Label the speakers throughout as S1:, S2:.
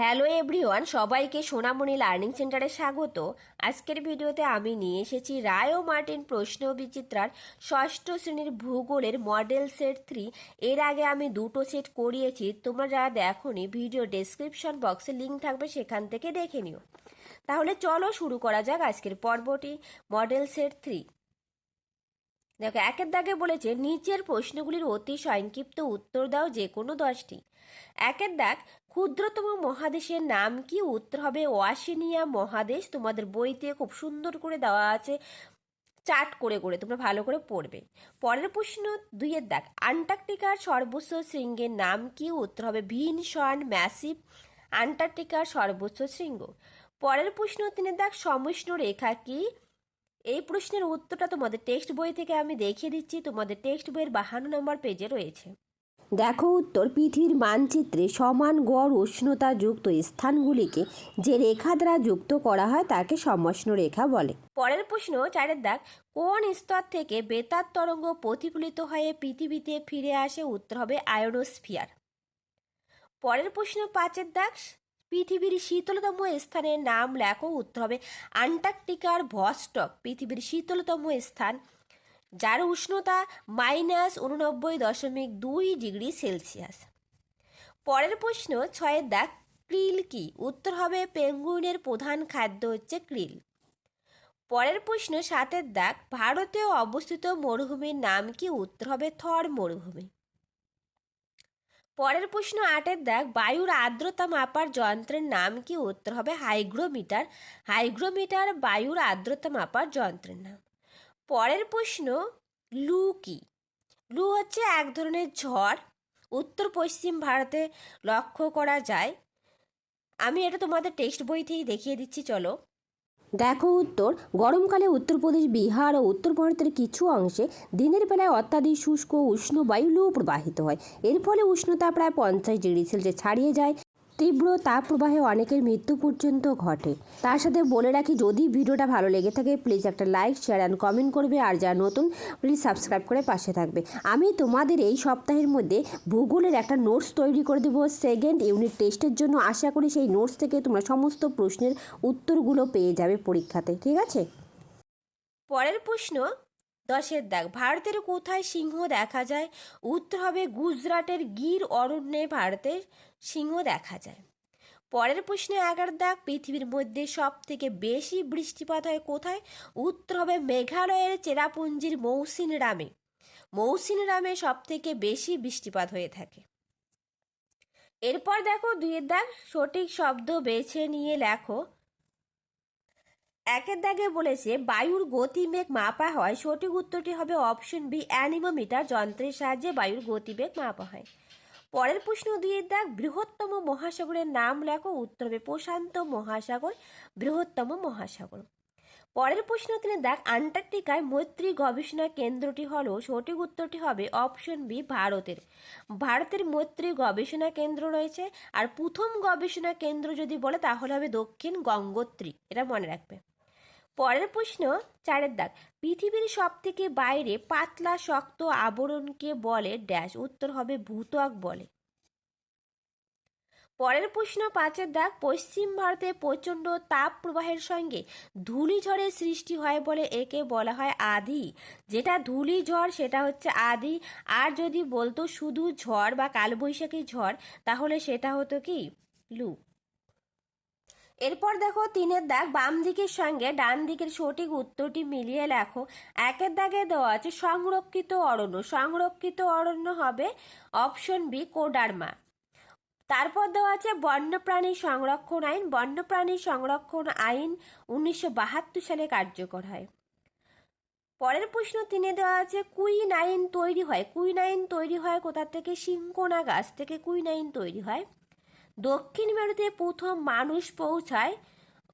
S1: Hello everyone সবাইকে সোনামণি learning সেন্টারে স্বাগত। আজকের ভিডিওতে আমি নিয়ে এসেছি রায় ও মার্টিন প্রশ্ন বিচিত্রার ষষ্ঠ শ্রেণির ভূগোলের মডেল সেট থ্রি। এর আগে আমি দুটো সেট করিয়েছি, তোমরা যারা দেখোনি, ভিডিও ডেসক্রিপশন বক্সে লিঙ্ক থাকবে, সেখান থেকে দেখে নিও। তাহলে চলো শুরু করা যাক আজকের পর্বটি, মডেল সেট থ্রি। দেখো, একের দাগে বলেছে, নিচের প্রশ্নগুলির অতি সংক্ষিপ্ত উত্তর দাও যে কোনো দশটি। একের দাগ, ক্ষুদ্রতম মহাদেশের নাম কি? উত্তর হবে ওয়াশিনিয়া মহাদেশ। তোমাদের বইতে খুব সুন্দর করে দেওয়া আছে, চার্ট করে করে, তোমরা ভালো করে পড়বে। পরের প্রশ্ন দুইয়ের দাগ, আন্টার্কটিকার সর্বোচ্চ শৃঙ্গের নাম কি? উত্তর হবে ভিনসন ম্যাসিভ, আন্টার্কটিকার সর্বোচ্চ শৃঙ্গ। পরের প্রশ্ন তিনের দাগ সমষ্ণ রেখা কি? এই প্রশ্নের উত্তরটা তোমাদের টেক্সট বই থেকে আমি দেখিয়ে দিচ্ছি। তোমাদের টেক্সট বইয়ের বাহান্ন নম্বর পেজে রয়েছে। দেখো উত্তর পৃথিবীর মানচিত্রে সমান গড় উষ্ণতা যুক্ত স্থানগুলিকে যে রেখা দ্বারা যুক্ত করা হয় তাকে সমষ্ণ রেখা বলে। পরের প্রশ্ন চারের দাগ কোন স্তর থেকে বেতার তরঙ্গ প্রতিফলিত হয়ে পৃথিবীতে ফিরে আসে? উত্তর হবে আয়োনোস্ফিয়ার। পরের প্রশ্ন পাঁচের দাগ পৃথিবীর শীতলতম স্থানের নাম লেখো উত্তর হবে আন্টার্কটিকার ভস্টক পৃথিবীর শীতলতম স্থান, যার উষ্ণতা মাইনাস উননব্বই দশমিক দুই ডিগ্রি সেলসিয়াস। পরের প্রশ্ন ছয়ের দাগ ক্রিল কি? উত্তর হবে পেঙ্গুইনের প্রধান খাদ্য হচ্ছে ক্রিল। পরের প্রশ্ন, সাতের দাগ ভারতে অবস্থিত মরুভূমির নাম কি? উত্তর হবে থর মরুভূমি। পরের প্রশ্ন আটের দেখ, বায়ুর আর্দ্রতা মাপার যন্ত্রের নাম কি? উত্তর হবে হাইগ্রোমিটার। হাইগ্রোমিটার বায়ুর আর্দ্রতা মাপার যন্ত্রের নাম। পরের প্রশ্ন, লু কি? লু হচ্ছে এক ধরনের ঝড়। উত্তর পশ্চিম ভারতে লক্ষ্য করা যায়। আমি এটা তোমাদের টেক্সট বই থেকেই দেখিয়ে দিচ্ছি, চলো। দেখো উত্তর, গরমকালে উত্তরপ্রদেশ বিহার ও উত্তর ভারতের কিছু অংশে দিনের বেলায় অত্যাধিক শুষ্ক, উষ্ণ বায়ু প্রবাহিত হয়। এর ফলে উষ্ণতা প্রায় পঞ্চাশ ডিগ্রি সেলসিয়াস ছাড়িয়ে যায়। তীব্র তাপ প্রবাহে অনেকের মৃত্যু পর্যন্ত ঘটে। তার সাথে বলে রাখি, যদি ভিডিওটা ভালো লেগে থাকে প্লিজ একটা লাইক শেয়ার অ্যান্ড কমেন্ট করবে। আর যারা নতুন প্লিজ সাবস্ক্রাইব করে পাশে থাকবে। আমি তোমাদের এই সপ্তাহের মধ্যে ভূগোলের একটা নোটস তৈরি করে দেবো। সেকেন্ড ইউনিট টেস্টের জন্য আশা করি সেই নোটস থেকে তোমরা সমস্ত প্রশ্নের উত্তরগুলো পেয়ে যাবে পরীক্ষাতে। ঠিক আছে? পরের প্রশ্ন, দশের দাগ। ভারতের কোথায় সিংহ দেখা যায়? উত্তর হবে গুজরাটের গির অরণ্যে, ভারতের সিংহ দেখা যায়। পরের প্রশ্নে, এগারো দাগ পৃথিবীর মধ্যে সব থেকে বেশি বৃষ্টিপাত হয় কোথায়? উত্তর হবে মেঘালয়ের চেরাপুঞ্জির মৌসিন রামে। মৌসিন রামে সব থেকে বেশি বৃষ্টিপাত হয়ে থাকে। এরপর দেখো দুইয়ের দাগ, সঠিক শব্দ বেছে নিয়ে লেখো। একের দাগে বলেছে, বায়ুর গতিবেগ মাপা হয়। সঠিক উত্তরটি হবে অপশন বি, অ্যানিমোমিটার, যন্ত্রের সাহায্যে বায়ুর গতিবেগ মাপা হয়। পরের প্রশ্ন দুইয়ের দাগ বৃহত্তম মহাসাগরের নাম লেখো, উত্তর হবে প্রশান্ত মহাসাগর, বৃহত্তম মহাসাগর। পরের প্রশ্ন তিনি দেখ, আন্টার্কটিকায় মৈত্রী গবেষণা কেন্দ্রটি হলো, সঠিক উত্তরটি হবে অপশন বি, ভারতের। ভারতের মৈত্রী গবেষণা কেন্দ্র রয়েছে, আর প্রথম গবেষণা কেন্দ্র যদি বলে, তাহলে হবে দক্ষিণ গঙ্গোত্রী, এটা মনে রাখবে। পরের প্রশ্ন, চারের দাগ পৃথিবীর সব থেকে বাইরে পাতলা, শক্ত আবরণকে বলে ড্যাশ। উত্তর হবে ভূত্বক বলে। পরের প্রশ্ন পাঁচের দাগ, পশ্চিম ভারতে প্রচণ্ড তাপ প্রবাহের সঙ্গে ধূলিঝড়ের সৃষ্টি হয় বলে একে বলা হয় আদি। যেটা ধূলিঝড়, সেটা হচ্ছে আদি। আর যদি বলতো শুধু ঝড় বা কালবৈশাখী ঝড়, তাহলে সেটা হতো কি? লু। এরপর দেখো তিনের দাগ বাম দিকের সঙ্গে ডান দিকের সঠিক উত্তরটি মিলিয়ে লেখো। একের দাগে দেওয়া আছে সংরক্ষিত অরণ্য। সংরক্ষিত অরণ্য হবে অপশন বি কোডারমা। তারপর দেওয়া আছে বন্যপ্রাণী সংরক্ষণ আইন। বন্যপ্রাণী সংরক্ষণ আইন উনিশশো বাহাত্তর সালে কার্যকর হয়। পরের প্রশ্ন তিনে দেওয়া আছে কুইন আইন তৈরি হয়। কুইন আইন তৈরি হয় কোথা থেকে? সিংকোনা গাছ থেকে কুইন আইন তৈরি হয়। দক্ষিণ মেরুতে প্রথম মানুষ পৌঁছায়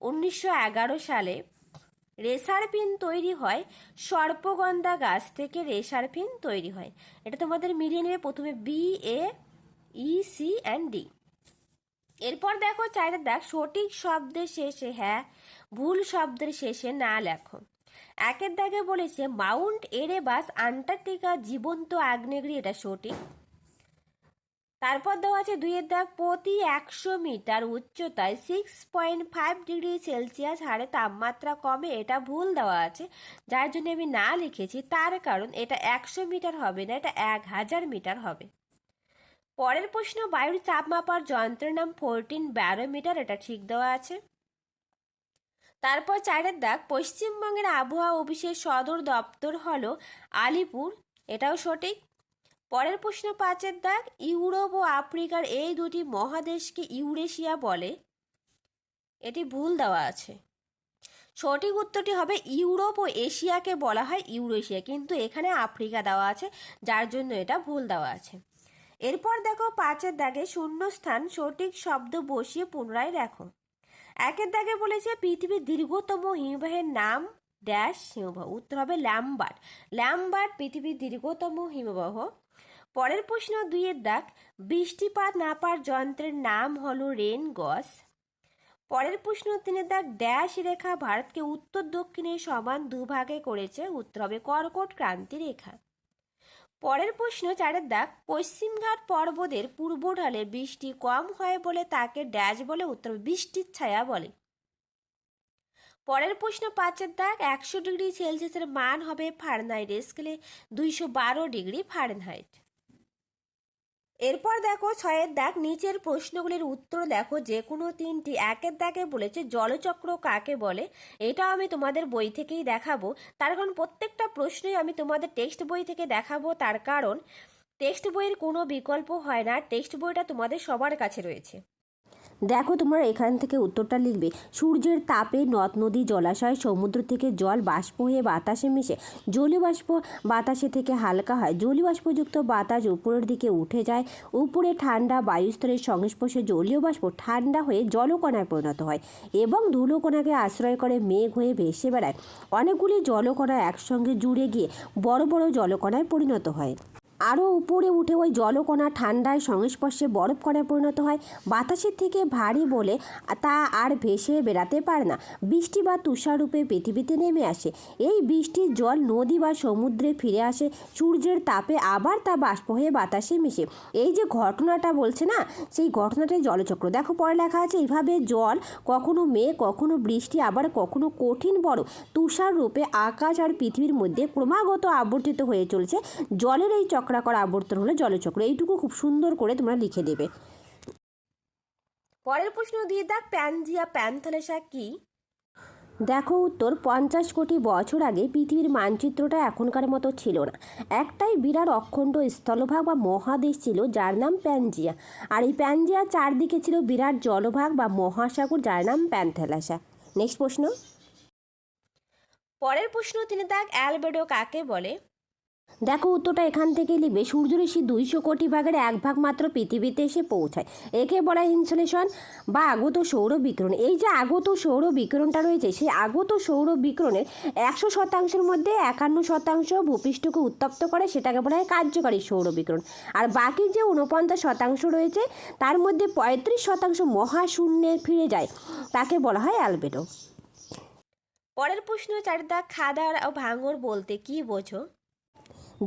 S1: উনিশশো এগারো সালে। রেসার পিন তৈরি হয়, সর্পগন্ধা গাছ থেকে রেসার পিন তৈরি হয়। এটা তোমাদের মিলিয়ে নেবে প্রথমে B A E C and D এরপর দেখো চারের দাগ সঠিক শব্দের শেষে হ্যাঁ ভুল শব্দের শেষে না লেখো। একের দাগে বলেছে, মাউন্ট এরেবাস আন্টার্কটিকা জীবন্ত আগ্নেয়গিরি, এটা সঠিক। তারপর দেওয়া আছে দুইয়ের দাগ প্রতি একশো মিটার উচ্চতায় six point five degree Celsius হারে তাপমাত্রা কমে, এটা ভুল দেওয়া আছে। যার জন্য আমি না লিখেছি, তার কারণ এটা একশো মিটার হবে না, এটা এক হাজার মিটার হবে। পরের প্রশ্ন, বায়ুর চাপ মাপার যন্ত্রের নাম ফোরটিন ব্যারোমিটার এটা ঠিক দেওয়া আছে। তারপর চারের দাগ, পশ্চিমবঙ্গের আবহাওয়া অফিসের সদর দপ্তর হলো আলিপুর, এটাও সঠিক। পরের প্রশ্ন পাঁচের দাগ, ইউরোপ ও আফ্রিকার এই দুটি মহাদেশকে ইউরেশিয়া বলে। এটি ভুল দেওয়া আছে। সঠিক উত্তরটি হবে ইউরোপ ও এশিয়াকে বলা হয় ইউরেশিয়া, কিন্তু এখানে আফ্রিকা দেওয়া আছে, যার জন্য এটা ভুল দেওয়া আছে। এরপর দেখো পাঁচের দাগে শূন্যস্থান, সঠিক শব্দ বসিয়ে পুনরায় দেখো একের দাগে বলেছে পৃথিবীর দীর্ঘতম হিমবাহের নাম ড্যাশ হিমবাহ, উত্তর হবে ল্যাম্বার্ট। ল্যাম্বার্ট পৃথিবীর দীর্ঘতম হিমবাহ। পরের প্রশ্ন দুইয়ের দাগ, বৃষ্টিপাত নাপার যন্ত্রের নাম হলো রেন গস। পরের প্রশ্ন তিনের দাগ, ড্যাশ রেখা ভারতকে উত্তর দক্ষিণে সমান দুভাগে করেছে উত্তর হবে কর্কট ক্রান্তি রেখা। পরের প্রশ্ন চারের দাগ পশ্চিমঘাট পর্বতের পূর্ব ঢালে বৃষ্টি কম হয় বলে তাকে ড্যাশ বলে উত্তর বৃষ্টির ছায়া বলে। পরের প্রশ্ন পাঁচের দাগ, একশো ডিগ্রি সেলসিয়াসের মান হবে ফারেনহাইট। স্কেলে দুইশো বারো ডিগ্রি ফারেনহাইট। এরপর দেখো ছয়ের দাগ, নিচের প্রশ্নগুলির উত্তর দেখো, যে কোনো তিনটি একের দাগে বলেছে, জলচক্র কাকে বলে, এটা আমি তোমাদের বই থেকেই দেখাবো। তার কারণ প্রত্যেকটা প্রশ্নই আমি তোমাদের টেক্সট বই থেকে দেখাবো, তার কারণ টেক্সট বইয়ের কোনো বিকল্প হয় না, টেক্সট বইটা তোমাদের সবার কাছে রয়েছে।
S2: দেখো তোমরা এখান থেকে উত্তরটা লিখবে। সূর্যের তাপে নদ, নদী, জলাশয়, সমুদ্র থেকে জল, বাষ্প হয়ে বাতাসে মিশে। জলীয় বাষ্প বাতাসে থেকে হালকা হয়। জলীয় বাষ্পযুক্ত বাতাস উপরের দিকে উঠে যায়। উপরে ঠান্ডা বায়ুস্তরের সংস্পর্শে জলীয় বাষ্প ঠান্ডা হয়ে জলকণায় পরিণত হয় এবং ধুলোকণাকে আশ্রয় করে মেঘ হয়ে ভেসে বেড়ায়। অনেকগুলি জলকণা একসঙ্গে জুড়ে গিয়ে বড় বড় জলকণায় পরিণত হয়। আরও উপরে উঠে ওই জলকণা ঠান্ডায় সংস্পর্শে বরফ কণায় পরিণত হয়। বাতাসের থেকে ভারী বলে তা আর ভেসে বেড়াতে পারে না। বৃষ্টি বা তুষাররূপে পৃথিবীতে নেমে আসে। এই বৃষ্টির জল নদী বা সমুদ্রে ফিরে আসে। সূর্যের তাপে আবার তা বাষ্প হয়ে বাতাসে মিশে। এই যে ঘটনাটা বলছে না, সেই ঘটনাটাই জলচক্র। দেখো, পরে লেখা আছে এইভাবে জল কখনো মেঘ, কখনো বৃষ্টি, আবার কখনো কঠিন বড় তুষার রূপে আকাশ আর পৃথিবীর মধ্যে ক্রমাগত আবর্তিত হয়ে চলছে। জলের এই চক্রাকর আবর্তন হলো জলচক্র। এইটুকু খুব সুন্দর করে তোমরা লিখে দেবে।
S1: পরের প্রশ্ন দিয়ে দাগ প্যানজিয়া প্যান্থালেসা কি?
S2: দেখো উত্তর, পঞ্চাশ কোটি বছর আগে পৃথিবীর মানচিত্রটা এখনকার মতো ছিল না। একটাই বিরাট অখণ্ড স্থলভাগ বা মহাদেশ ছিল, যার নাম প্যানজিয়া। আর এই প্যানজিয়া চারদিকে ছিল বিরাট জলভাগ বা মহাসাগর, যার নাম প্যান্থেলাসা। নেক্সট প্রশ্ন।
S1: পরের প্রশ্ন তিনি দাগ অ্যালবেডো কাকে বলে?
S2: দেখো উত্তরটা এখান থেকে লিখবে সূর্যরশ্মি দুইশো কোটি ভাগের এক ভাগ মাত্র পৃথিবীতে এসে পৌঁছায়। একে বলা ইনসুলেশন বা আগত সৌর বিকিরণ। এই যে আগত সৌর বিকিরণটা রয়েছে, সেই আগত সৌর বিকিরণের একশো শতাংশের মধ্যে একান্ন শতাংশ ভূপৃষ্ঠকে উত্তপ্ত করে, সেটাকে বলা হয় কার্যকারী সৌর বিকিরণ। আর বাকি যে উনপঞ্চাশ শতাংশ রয়েছে, তার মধ্যে পঁয়ত্রিশ শতাংশ মহাশূন্যে ফিরে যায়, তাকে বলা হয় অ্যালবেডো।
S1: পরের প্রশ্ন চার দাগ খাদার ও ভাঙর বলতে কি বোঝো?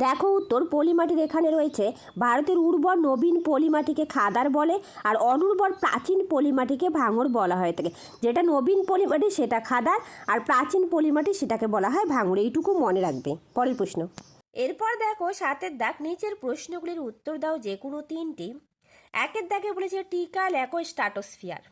S2: দেখো উত্তর পলিমাটির এখানে রয়েছে। ভারতের উর্বর নবীন পলিমাটিকে খাদার বলে আর অনুর্বর প্রাচীন পলিমাটিকে ভাঙর বলা হয়ে থাকে। যেটা নবীন পলিমাটি সেটা খাদার আর প্রাচীন পলিমাটি সেটাকে বলা হয় ভাঙর। এইটুকু মনে রাখবে। পরের প্রশ্ন।
S1: এরপর দেখো সাতের দাগ, নিচের প্রশ্নগুলির উত্তর দাও যে কোনো তিনটি। একের দাগে বলেছে টিকা ল্যাকো স্ট্রাটোস্ফিয়ার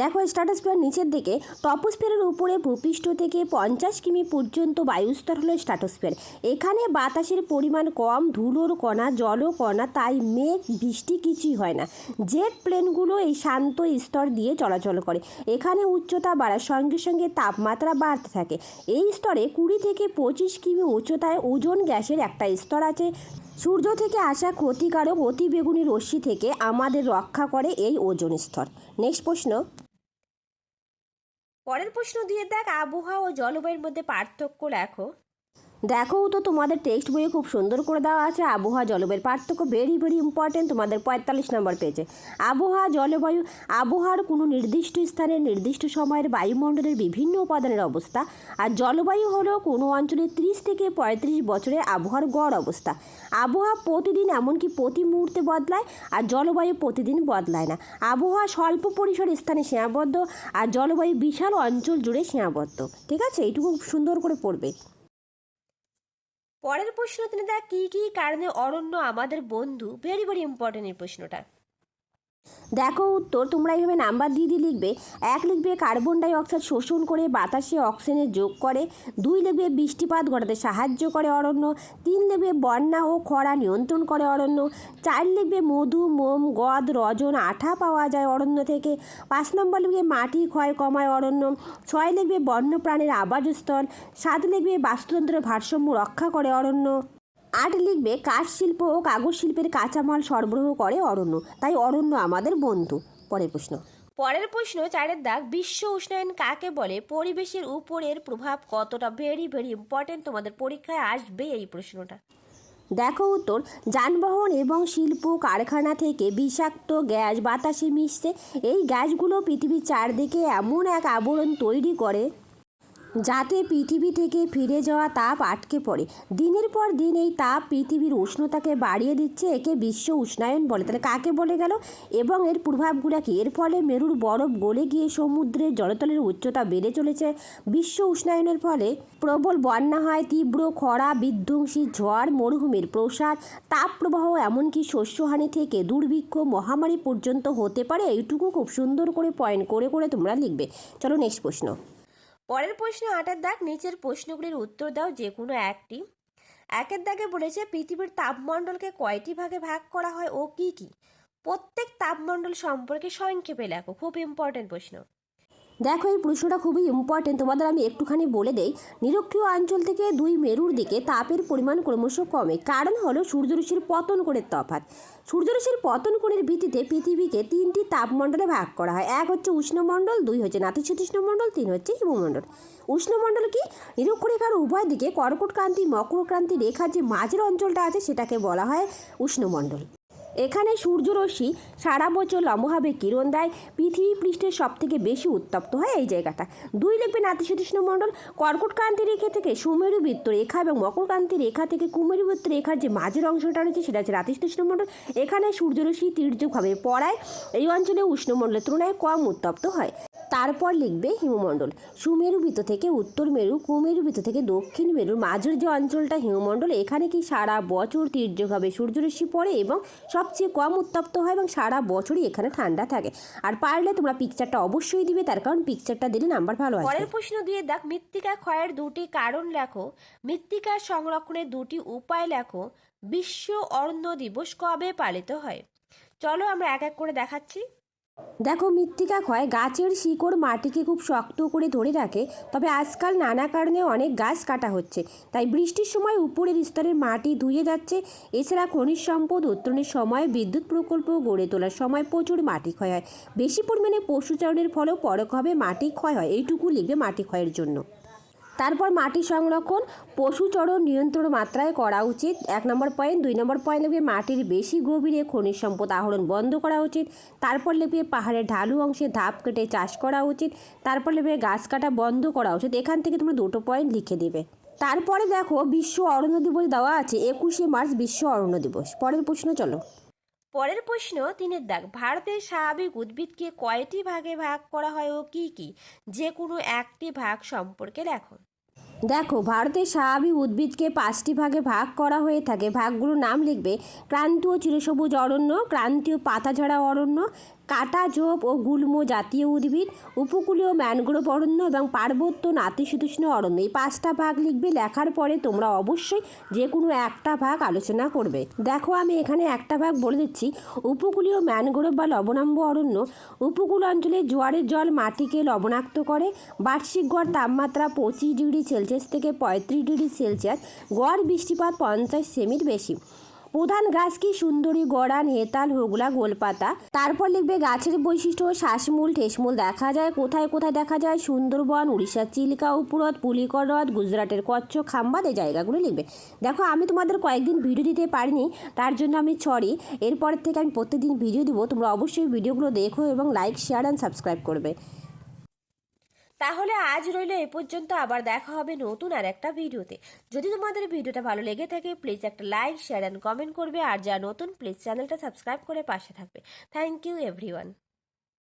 S2: দেখো স্ট্রাটোস্ফিয়ার নিচের দিকে টপোস্ফিয়ারের উপরে ভূপৃষ্ঠ থেকে পঞ্চাশ কিমি পর্যন্ত বায়ুস্তর হলো স্ট্রাটোস্ফিয়ার এখানে বাতাসের পরিমাণ কম, ধুলোর কণা জল কণা, তাই মেঘ, বৃষ্টি কিছুই হয় না। জেট প্লেনগুলো এই শান্ত স্তর দিয়ে চলাচল করে। এখানে উচ্চতা বাড়ার সঙ্গে সঙ্গে তাপমাত্রা বাড়তে থাকে। এই স্তরে কুড়ি থেকে পঁচিশ কিমি উচ্চতায় ওজন গ্যাসের একটা স্তর আছে। সূর্য থেকে আসা ক্ষতিকারক অতিবেগুনি রশ্মি থেকে আমাদের রক্ষা করে এই ওজন স্তর। নেক্সট প্রশ্ন।
S1: পরের প্রশ্ন দিয়ে দেখ, আবহাওয়া ও জলবায়ুর মধ্যে পার্থক্য লেখো।
S2: দেখো তো তোমাদের টেক্সট বইয়ে খুব সুন্দর করে দেওয়া আছে। আবহাওয়া জলবায়ুর পার্থক্য ভেরি ভেরি ইম্পর্টেন্ট তোমাদের পঁয়তাল্লিশ নম্বর পেজে আবহাওয়া, জলবায়ু, আবহাওয়ার কোনো নির্দিষ্ট স্থানে, নির্দিষ্ট সময়ের বায়ুমণ্ডলের বিভিন্ন উপাদানের অবস্থা আর জলবায়ু হলো কোনো অঞ্চলে ত্রিশ থেকে পঁয়ত্রিশ বছরের আবহাওয়ার গড় অবস্থা। আবহাওয়া প্রতিদিন এমনকি প্রতি মুহূর্তে বদলায় আর জলবায়ু প্রতিদিন বদলায় না। আবহাওয়া স্বল্প পরিসর স্থানে সীমাবদ্ধ আর জলবায়ু বিশাল অঞ্চল জুড়ে সীমাবদ্ধ। ঠিক আছে? এইটুকু সুন্দর করে পড়বে।
S1: পরের প্রশ্ন তিনি দেখ কি কি কারণে অরণ্য আমাদের বন্ধু? ভেরি ভেরি ইম্পর্টেন্ট এই প্রশ্নটা।
S2: দেখো উত্তর, তোমরা এইভাবে নাম্বার দিয়ে দিয়ে লিখবে। এক লিখবে কার্বন ডাই অক্সাইড শোষণ করে বাতাসে অক্সিজেনের যোগ করে। দুই লিখবে বৃষ্টিপাত ঘটাতে সাহায্য করে অরণ্য। তিন লিখবে বন্যা ও খরা নিয়ন্ত্রণ করে অরণ্য। চার লিখবে মধু, মোম, গদ, রজন, আঠা পাওয়া যায় অরণ্য থেকে। পাঁচ নম্বর লিখবে মাটি, ক্ষয় কমায় অরণ্য। ছয় লিখবে বন্যপ্রাণীর আবাসস্থল। সাত লিখবে বাস্তুতন্ত্রের ভারসাম্য রক্ষা করে অরণ্য। আট লিখবে কাঠ শিল্প ও কাগজ শিল্পের কাঁচামাল সরবরাহ করে অরণ্য। তাই অরণ্য আমাদের বন্ধু। পরের প্রশ্ন।
S1: পরের প্রশ্ন চারের দাগ বিশ্ব উষ্ণায়ন কাকে বলে? পরিবেশের উপরের প্রভাব কতটা? ভেরি ভেরি ইম্পর্টেন্ট তোমাদের পরীক্ষায় আসবে এই প্রশ্নটা।
S2: দেখো উত্তর যানবাহন এবং শিল্প কারখানা থেকে বিষাক্ত গ্যাস বাতাসে মিশছে। এই গ্যাসগুলো পৃথিবীর চারদিকে এমন এক আবরণ তৈরি করে। যাতে পৃথিবী থেকে ফিরে যাওয়া তাপ আটকে পড়ে। দিনের পর দিন এই তাপ পৃথিবীর উষ্ণতাকে বাড়িয়ে দিচ্ছে, একে বিশ্ব উষ্ণায়ন বলে। তাহলে কাকে বলে গেল? এবং এর প্রভাবগুলো কি? এর ফলে মেরুর বরফ গলে গিয়ে সমুদ্রের জলতলের উচ্চতা বেড়ে চলেছে। বিশ্ব উষ্ণায়নের ফলে প্রবল বন্যা হয়, তীব্র খরা, বিধ্বংসী ঝড়, মরুভূমির প্রসার তাপপ্রবাহ এমনকি শস্যহানি থেকে দুর্ভিক্ষ, মহামারী পর্যন্ত হতে পারে। এইটুকু খুব সুন্দর করে পয়েন্ট করে করে তোমরা লিখবে। চলো নেক্সট প্রশ্ন।
S1: পরের প্রশ্ন আটের দাগ নিচের প্রশ্নগুলির উত্তর দাও যে কোনো একটি। একের দাগে বলেছে, পৃথিবীর তাপমণ্ডলকে কয়টি ভাগে ভাগ করা হয় ও কি কি? প্রত্যেক তাপমণ্ডল সম্পর্কে সংক্ষেপে লেখো, খুব ইম্পর্টেন্ট প্রশ্ন।
S2: দেখো, এই প্রশ্নটা খুবই ইম্পর্টেন্ট তোমাদের আমি একটুখানি বলে দেই। নিরক্ষীয় অঞ্চল থেকে দুই মেরুর দিকে তাপের পরিমাণ ক্রমশ কমে। কারণ হলো সূর্যরশ্মির পতন কোণের তফাৎ। সূর্যরশ্মির পতন কোণের ভিত্তিতে পৃথিবীকে তিনটি তাপমণ্ডলে ভাগ করা হয়। এক হচ্ছে উষ্ণমণ্ডল, দুই হচ্ছে নাতিশীতোষ্ণ মণ্ডল তিন হচ্ছে হিমমণ্ডল। উষ্ণমণ্ডল কি? নিরক্ষরেখার উভয় দিকে কর্কটক্রান্তি, মকরক্রান্তি রেখার যে মাঝের অঞ্চলটা আছে, সেটাকে বলা হয় উষ্ণমণ্ডল। এখানে সূর্যরশ্মি সারা বছর লম্বভাবে কিরণ দেয়? পৃথিবী পৃষ্ঠের সব থেকে বেশি উত্তপ্ত হয় এই জায়গাটা। দুই লিখবে নাতিশীতোষ্ণ মণ্ডল। কর্কটক্রান্তি রেখা থেকে সুমেরু বৃত্ত রেখা এবং মকরক্রান্তি রেখা থেকে কুমেরু বৃত্ত রেখার যে মাঝের অংশটা রয়েছে, সেটা হচ্ছে নাতিশীতোষ্ণ মণ্ডল। এখানে সূর্যরশ্মি তীর্যকভাবে পড়ায়। এই অঞ্চলে উষ্ণমণ্ডলের তুলনায় কম উত্তপ্ত হয়। তারপর লিখবে হিমমণ্ডল। সুমেরু বৃত্ত থেকে উত্তর মেরু কুমেরু বৃত্ত থেকে দক্ষিণ মেরুর মাঝের যে অঞ্চলটা হিমমণ্ডল, এখানে কি সারা বছর তীর্যকভাবে সূর্যরশ্মি পড়ে এবং সবচেয়ে কম উত্তপ্ত হয় এবং সারা বছরই এখানে ঠান্ডা থাকে? আর পারলে তোমরা পিকচারটা অবশ্যই দিবে, তার কারণ পিকচারটা দিলে নাম্বার ভালো আসবে।
S1: পরের প্রশ্ন দিয়ে দেখ, মৃত্তিকা ক্ষয়ের দুটি কারণ লেখো। মৃত্তিকা সংরক্ষণের দুটি উপায় লেখো। বিশ্ব অরণ্য দিবস কবে পালিত হয়? চলো আমরা এক এক করে দেখাচ্ছি।
S2: দেখো, মৃত্তিকা ক্ষয় গাছের শিকড় মাটিকে খুব শক্ত করে ধরে রাখে, তবে আজকাল নানা কারণে অনেক গাছ কাটা হচ্ছে। তাই বৃষ্টির সময় উপরের স্তরের মাটি ধুয়ে যাচ্ছে। এছাড়া খনিজ সম্পদ উত্তোলনের সময় বিদ্যুৎ প্রকল্প গড়ে তোলার সময় প্রচুর মাটি ক্ষয় হয়। বেশি পরিমাণে পশুচারণের ফলেও পরোক্ষভাবে মাটি ক্ষয় হয়। এইটুকু লিখবে মাটি ক্ষয়ের জন্য। তারপর মাটি সংরক্ষণ পশুচরণ নিয়ন্ত্রণ মাত্রায় করা উচিত। এক নম্বর পয়েন্ট দুই নম্বর পয়েন্ট লিখবে মাটির বেশি গভীরে খনিজ সম্পদ আহরণ বন্ধ করা উচিত। তারপর লিখবে পাহাড়ের ঢালু অংশে ধাপ কেটে চাষ করা উচিত। তারপর লিখবে গাছ কাটা বন্ধ করা উচিত। এখান থেকে তোমরা দুটো পয়েন্ট লিখে দেবে। তারপরে দেখো, বিশ্ব অরণ্য দিবস দেওয়া আছে একুশে মার্চ, বিশ্ব অরণ্য দিবস। পরের প্রশ্ন চলো।
S1: পরের প্রশ্ন তিনের দাগ ভারতের স্বাভাবিক উদ্ভিদকে কয়টি ভাগে ভাগ করা হয় ও কি কি? যে কোনো একটি ভাগ সম্পর্কে লেখো।
S2: দেখো, ভারতের স্বাভাবিক উদ্ভিদকে পাঁচটি ভাগে ভাগ করা হয়ে থাকে। ভাগগুলোর নাম লিখবে, ক্রান্তীয় চিরসবুজ অরণ্য, ক্রান্তীয় পাতাঝরা অরণ্য কাটা ঝোপ ও গুল্ম জাতীয় উদ্ভিদ, উপকূলীয় ম্যানগ্রোভ অরণ্য এবং পার্বত্য নাতিশীতোষ্ণ অরণ্য। এই পাঁচটা ভাগ লিখবে, লেখার পরে তোমরা অবশ্যই যে কোনো একটা ভাগ আলোচনা করবে। দেখো, আমি এখানে একটা ভাগ বলে দিচ্ছি। উপকূলীয় ম্যানগ্রোভ বা লবণাম্ব অরণ্য, উপকূল অঞ্চলে জোয়ারের জল মাটিকে লবণাক্ত করে, বার্ষিক গড় তাপমাত্রা পঁচিশ ডিগ্রি সেলসিয়াস থেকে পঁয়ত্রিশ ডিগ্রি সেলসিয়াস, গড় বৃষ্টিপাত পঞ্চাশ সেমির বেশি। প্রধান গাছ কি সুন্দরী গড়ান হেতাল হোগলা, গোলপাতা? তারপর লিখবে, গাছের বৈশিষ্ট্য শ্বাসমূল, ঠেসমূল দেখা যায়। কোথায় কোথায় দেখা যায়? সুন্দরবন, উড়িষ্যার চিল্কা, উপরত, পুলিকর হ্রদ, গুজরাটের কচ্ছ খাম্বাদ এই জায়গাগুলো লিখবে। দেখো, আমি তোমাদের কয়েকদিন ভিডিও দিতে পারিনি, তার জন্য আমি সরি এরপর থেকে আমি প্রত্যেকদিন ভিডিও দিব, তোমরা অবশ্যই ভিডিওগুলো দেখো এবং লাইক শেয়ার অ্যান্ড সাবস্ক্রাইব করবে।
S1: তাহলে আজ রইল এ পর্যন্ত। আবার দেখা হবে নতুন আর একটা ভিডিওতে। যদি তোমাদের ভিডিওটা ভালো লেগে থাকে প্লিজ একটা লাইক শেয়ার অ্যান্ড কমেন্ট করবে। আর যা নতুন প্লিজ চ্যানেলটা সাবস্ক্রাইব করে পাশে থাকবে। Thank you everyone